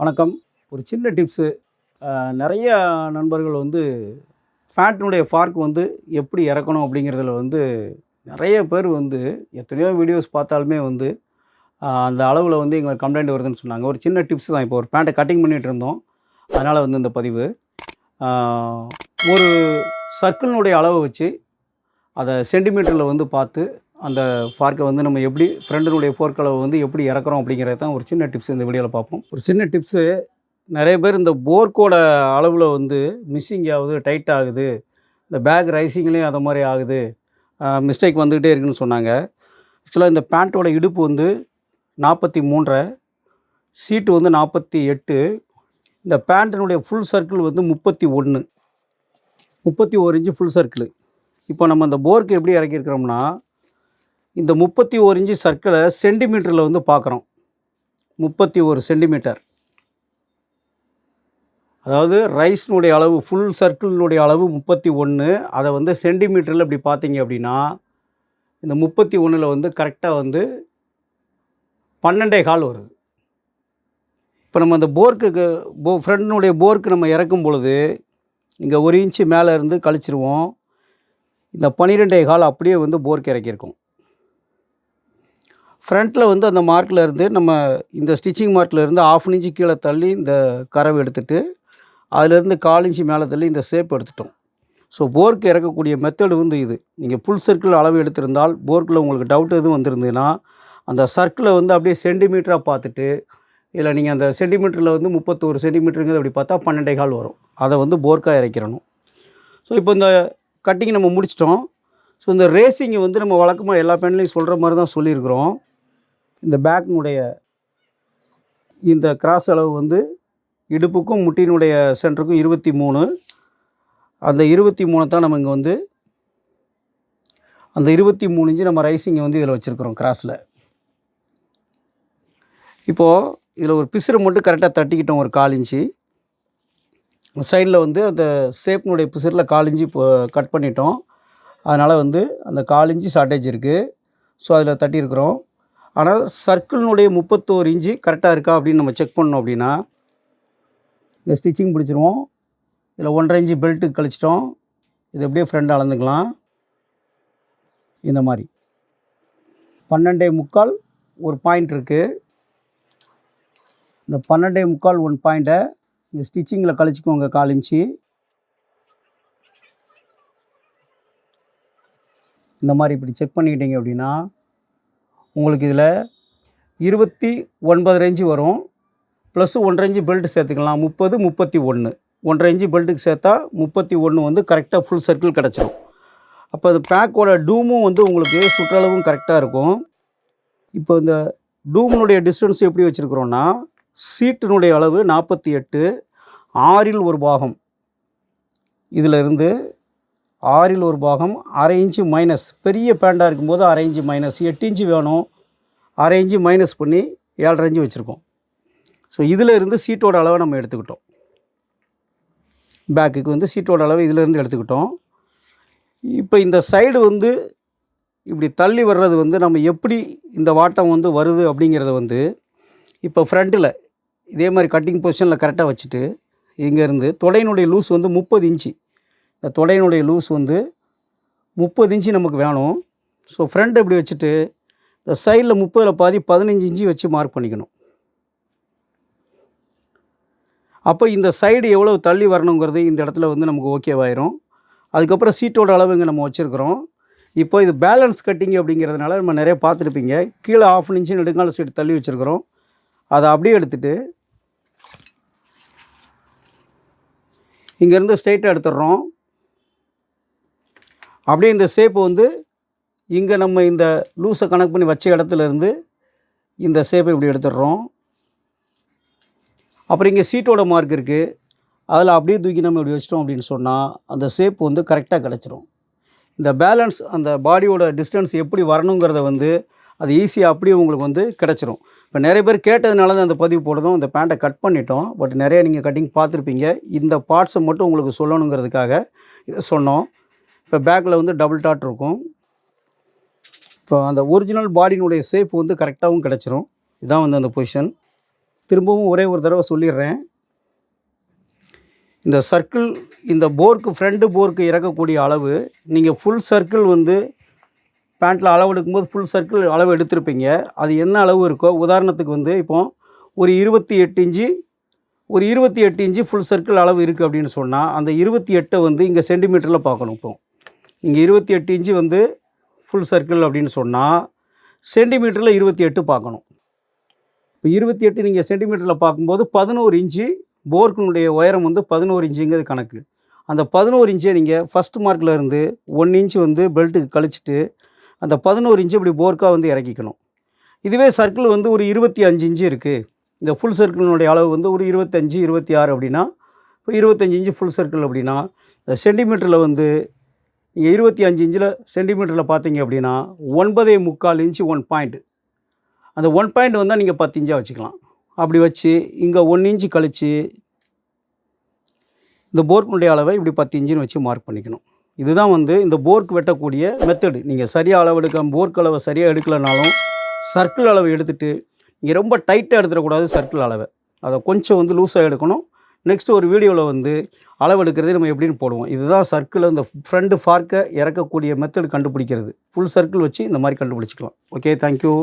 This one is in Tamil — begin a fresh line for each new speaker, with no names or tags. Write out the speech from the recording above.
வணக்கம். ஒரு சின்ன டிப்ஸு நிறைய நண்பர்கள் வந்து ஃபேட்டினுடைய ஃபார்க் வந்து எப்படி இறக்கணும் அப்படிங்கிறதுல வந்து நிறைய பேர் வந்து எத்தனையோ வீடியோஸ் பார்த்தாலுமே வந்து அந்த அளவில் வந்து எங்களுக்கு கம்ப்ளைண்ட் வருதுன்னு சொன்னாங்க. ஒரு சின்ன டிப்ஸ் தான் இப்போ ஒரு பேண்ட்டை கட்டிங் பண்ணிகிட்டு இருந்தோம். அதனால் வந்து இந்த பதிவு. ஒரு சர்க்கிளினுடைய அளவை வச்சு அதை சென்டிமீட்டரில் வந்து பார்த்து அந்த ஃபார்க்கை வந்து நம்ம எப்படி ஃப்ரெண்டினுடைய போர்க்களவை வந்து எப்படி இறக்குறோம் அப்படிங்கிறது தான் ஒரு சின்ன டிப்ஸ் இந்த வீடியோவில் பார்ப்போம். ஒரு சின்ன டிப்ஸு நிறைய பேர் இந்த போர்க்கோட அளவில் வந்து மிஸ்ஸிங் ஆகுது டைட் ஆகுது. இந்த பேக் ரைசிங்லேயும் அதை மாதிரி ஆகுது. மிஸ்டேக் வந்துக்கிட்டே இருக்குன்னு சொன்னாங்க. ஆக்சுவலாக இந்த பேண்ட்டோட இடுப்பு வந்து நாற்பத்தி மூன்றரை சீட்டு வந்து நாற்பத்தி எட்டு இந்த பேண்ட்டினுடைய ஃபுல் சர்க்கிள் வந்து முப்பத்தி ஒன்று முப்பத்தி ஒரு இன்ச்சு ஃபுல் சர்க்கிள் இப்போ நம்ம இந்த போர்க்கு எப்படி இறக்கியிருக்கிறோம்னா இந்த முப்பத்தி ஒரு இன்ச்சு சர்க்கிளை சென்டிமீட்டரில் வந்து பார்க்குறோம். முப்பத்தி ஒரு சென்டிமீட்டர். அதாவது ரைஸ்னுடைய அளவு ஃபுல் சர்க்கிளினுடைய அளவு முப்பத்தி ஒன்று. அதை வந்து சென்டிமீட்டரில் இப்படி பார்த்தீங்க அப்படின்னா இந்த முப்பத்தி ஒன்றில் வந்து கரெக்டாக வந்து பன்னெண்டே கால் வருது. இப்போ நம்ம அந்த போர்க்கு போ ஃப்ரெண்டினுடைய போர்க்கு நம்ம இறக்கும் பொழுது இங்கே ஒரு இன்ச்சு மேலே இருந்து கழிச்சிருவோம். இந்த பன்னிரெண்டே கால் அப்படியே வந்து போர்க்கு இறக்கியிருக்கோம். ஃப்ரண்ட்டில் வந்து அந்த மார்க்கில் இருந்து நம்ம இந்த ஸ்டிச்சிங் மார்க்கில் இருந்து ஆஃப் இன்ச்சு கீழே தள்ளி இந்த கரவை எடுத்துட்டு அதிலேருந்து கால் இன்ச்சு மேலே தள்ளி இந்த ஷேப் எடுத்துட்டோம். ஸோ போர்க்கு இறக்கக்கூடிய மெத்தடு வந்து இது. நீங்கள் புல் சர்க்கிள் அளவு எடுத்திருந்தால் போர்க்கில் உங்களுக்கு டவுட் எதுவும் வந்திருந்ததுன்னா அந்த சர்க்கிளை வந்து அப்படியே சென்டிமீட்டராக பார்த்துட்டு இல்லை நீங்கள் அந்த சென்டிமீட்டரில் வந்து முப்பத்தோரு சென்டிமீட்டருங்கிறது அப்படி பார்த்தா பன்னெண்டே கால் வரும். அதை வந்து போர்க்காக இறக்கிறணும். ஸோ இப்போ இந்த கட்டிங் நம்ம முடிச்சிட்டோம். ஸோ இந்த ரேசிங்கை வந்து நம்ம வழக்கமாக எல்லா பேன்லையும் சொல்கிற மாதிரி தான் சொல்லியிருக்கிறோம். இந்த பேக்கினுடைய இந்த கிராஸ் அளவு வந்து இடுப்புக்கும் முட்டினுடைய சென்டருக்கும் இருபத்தி மூணு. அந்த இருபத்தி மூணு தான் நம்ம இங்கே வந்து அந்த இருபத்தி மூணு இன்ச்சு நம்ம ரைசிங்கை வந்து இதில் வச்சுருக்குறோம் கிராஸில். இப்போது இதில் ஒரு பிசுறு மட்டும் கரெக்டாக தட்டிக்கிட்டோம் ஒரு கால் இன்ச்சு. சைடில் வந்து அந்த ஷேப்னுடைய பிசிறில் கால் இன்ச்சு இப்போ கட் பண்ணிட்டோம். அதனால் வந்து அந்த கால் இன்ச்சு ஷார்ட்டேஜ் இருக்குது ஸோ அதில் தட்டியிருக்கிறோம். ஆனால் சர்க்கிளினுடைய முப்பத்தோரு இன்ச்சு கரெக்டாக இருக்கா அப்படின்னு நம்ம செக் பண்ணோம் அப்படின்னா இந்த ஸ்டிச்சிங் பிடிச்சிருவோம். இதில் ஒன்றரை இன்ச்சு பெல்ட்டு கழிச்சிட்டோம். இது எப்படியே ஃப்ரெண்ட் அளந்துக்கலாம். இந்த மாதிரி. பன்னெண்டே முக்கால் ஒரு பாயிண்ட் இருக்குது இந்த பன்னெண்டே முக்கால் ஒன் பாயிண்ட்டை இங்கே ஸ்டிச்சிங்கில் கழிச்சிக்கோங்க கால் இன்ச்சு. இந்த மாதிரி இப்படி செக் பண்ணிக்கிட்டீங்க அப்படின்னா உங்களுக்கு இதில் இருபத்தி ஒன்பது ரேஞ்சு வரும். ப்ளஸ் ஒன்றரை இன்ச்சு பெல்ட் சேர்த்துக்கலாம். முப்பது முப்பத்தி ஒன்று. ஒன்றரை இன்ச்சு பெல்ட்டுக்கு சேர்த்தா முப்பத்தி ஒன்று வந்து கரெக்டாக ஃபுல் சர்க்கிள் கிடச்சிரும். அப்போ அது பேக்கோட டூமும் வந்து உங்களுக்கு சுற்றளவும் கரெக்டாக இருக்கும். இப்போ இந்த டூமினுடைய டிஸ்டன்ஸ் எப்படி வச்சுருக்குறோன்னா சீட்டினுடைய அளவு நாற்பத்தி எட்டு ஆறில் ஒரு பாகம். இதில் இருந்து ஆறில் ஒரு பாகம் அரை இன்ச்சு மைனஸ் பெரிய பேண்டாக இருக்கும்போது அரை இன்ச்சு மைனஸ் எட்டு இன்ச்சு வேணும். அரை இன்ச்சு மைனஸ் பண்ணி ஏழரை இன்ச்சு வச்சுருக்கோம். ஸோ இதில் இருந்து சீட்டோட அளவை நம்ம எடுத்துக்கிட்டோம். பேக்குக்கு வந்து சீட்டோட அளவு இதிலேருந்து எடுத்துக்கிட்டோம். இப்போ இந்த சைடு வந்து இப்படி தள்ளி வர்றது வந்து நம்ம எப்படி இந்த வாட்டம் வந்து வருது அப்படிங்கிறத வந்து இப்போ ஃப்ரண்ட்டில் இதே மாதிரி கட்டிங் பொசிஷனில் கரெக்டாக வச்சுட்டு இங்கேருந்து தொடையினுடைய லூஸ் வந்து முப்பது இன்ச்சு. இந்த தொடையினுடைய லூஸ் வந்து முப்பது இன்ச்சு நமக்கு வேணும். ஸோ ஃப்ரண்ட் இப்படி வச்சுட்டு இந்த சைடில் முப்பதில் பாதி பதினஞ்சு இன்ச்சு வச்சு மார்க் பண்ணிக்கணும். அப்போ இந்த சைடு எவ்வளோ தள்ளி வரணுங்கிறது இந்த இடத்துல வந்து நமக்கு ஓகேவாயிரும் அதுக்கப்புறம் சீட்டோட அளவு இங்கே நம்ம வச்சுருக்குறோம். இப்போ இது பேலன்ஸ் கட்டிங் அப்படிங்கிறதுனால நம்ம நிறைய பார்த்துருப்பீங்க. கீழே ஆஃப் இன்ச்சு நெடுங்கால சீட்டு தள்ளி வச்சுருக்குறோம். அதை அப்படியே எடுத்துட்டு இங்கேருந்து ஸ்ட்ரைட்டாக எடுத்துடுறோம். அப்படியே இந்த ஷேப்பு வந்து இங்கே நம்ம இந்த லூஸை கணக்கு பண்ணி வச்ச இடத்துலேருந்து இந்த ஷேப்பை இப்படி எடுத்துடுறோம். அப்புறம் இங்கே சீட்டோட மார்க் இருக்குது அதில் அப்படியே தூக்கி நம்ம இப்படி வச்சிட்டோம் அப்படின்னு சொன்னால் அந்த ஷேப் வந்து கரெக்டாக கிடச்சிரும். இந்த பேலன்ஸ் அந்த பாடியோட டிஸ்டன்ஸ் எப்படி வரணுங்கிறத வந்து அது ஈஸியாக அப்படியே உங்களுக்கு வந்து கிடச்சிரும். இப்போ நிறைய பேர் கேட்டதுனால தான் அந்த பதிவு போடுறதும் இந்த பேண்ட்டை கட் பண்ணிட்டோம். பட் நிறைய நீங்கள் கட்டிங் பார்த்துருப்பீங்க. இந்த பார்ட்ஸை மட்டும் உங்களுக்கு சொல்லணுங்கிறதுக்காக இதை சொன்னோம். இப்போ பேக்கில் வந்து டபுள் டாட் இருக்கும். இப்போ அந்த ஒரிஜினல் பாடியினுடைய ஷேப் வந்து கரெக்டாகவும் கிடச்சிரும். இதான் வந்து அந்த பொசிஷன் திரும்பவும் ஒரே ஒரு தடவை சொல்லிடுறேன். இந்த சர்க்கிள் இந்த போர்க்கு ஃப்ரண்ட்டு போர்க்கு இறக்கக்கூடிய அளவு நீங்கள் ஃபுல் சர்க்கிள் வந்து பேண்ட்டில் அளவு எடுக்கும்போது ஃபுல் சர்க்கிள் அளவு எடுத்திருப்பீங்க. அது என்ன அளவு இருக்கோ உதாரணத்துக்கு வந்து இப்போ ஒரு இருபத்தி எட்டு இன்ச்சு ஒரு இருபத்தி எட்டு இன்ச்சு ஃபுல் சர்க்கிள் அளவு இருக்குது அப்படின்னு சொன்னால் அந்த இருபத்தி எட்டை வந்து இங்கே சென்டிமீட்டரில் பார்க்கணும் இப்போ. இங்கே இருபத்தி எட்டு இன்ச்சு வந்து ஃபுல் சர்க்கிள் அப்படின்னு சொன்னால் சென்டிமீட்டரில் இருபத்தி எட்டு பார்க்கணும். இப்போ இருபத்தி எட்டு நீங்கள் சென்டிமீட்டரில் பார்க்கும்போது பதினோரு இன்ச்சு போர்க்கினுடைய உயரம் வந்து பதினோரு இன்ச்சுங்கிறது கணக்கு. அந்த பதினோரு இன்ச்சை நீங்கள் ஃபஸ்ட் மார்க்கில் இருந்து ஒன் இன்ச்சு வந்து பெல்ட்டுக்கு கழிச்சிட்டு அந்த பதினோரு இன்ச்சு இப்படி போர்க்காக வந்து இறக்கிக்கணும். இதுவே சர்க்கிள் வந்து ஒரு இருபத்தி அஞ்சு இன்ச்சு இருக்குது இந்த ஃபுல் சர்க்கிளினுடைய அளவு வந்து ஒரு இருபத்தஞ்சி இருபத்தி ஆறு அப்படின்னா இப்போ இருபத்தஞ்சி இன்ச்சு ஃபுல் சர்க்கிள் அப்படின்னா இந்த சென்டிமீட்டரில் வந்து நீங்கள் இருபத்தி அஞ்சு இன்ச்சில் சென்டிமீட்டரில் பார்த்தீங்க அப்படின்னா ஒன்பதே முக்கால் இன்ச்சு ஒன் பாயிண்ட் அந்த ஒன் பாயிண்ட் வந்தால் நீங்கள் பத்து இன்ச்சாக வச்சுக்கலாம். அப்படி வச்சு இங்கே ஒன் இன்ச்சு கழித்து இந்த போர்க்குடைய அளவை இப்படி பத்து இன்ச்சுன்னு வச்சு மார்க் பண்ணிக்கணும். இதுதான் வந்து இந்த போர்க் வெட்டக்கூடிய மெத்தடு நீங்கள் சரியாக அளவு எடுக்க போர்க் அளவை சரியாக எடுக்கலைனாலும் சர்க்கிள் அளவை எடுத்துகிட்டு நீங்கள் ரொம்ப டைட்டாக எடுத்துடக்கூடாது சர்க்கிள் அளவை. அதை கொஞ்சம் வந்து லூஸாக எடுக்கணும். நெக்ஸ்ட்டு ஒரு வீடியோவில் வந்து அளவு எடுக்கிறதே நம்ம எப்படின்னு போடுவோம். இதுதான் சர்க்கிள் இந்த ஃப்ரண்ட் ஃபார்க்கை இறக்கக்கூடிய மெத்தட் கண்டுபிடிக்கிறது. ஃபுல் சர்க்கிள் வச்சு இந்த மாதிரி கண்டுபிடிச்சிக்கலாம். Okay thank you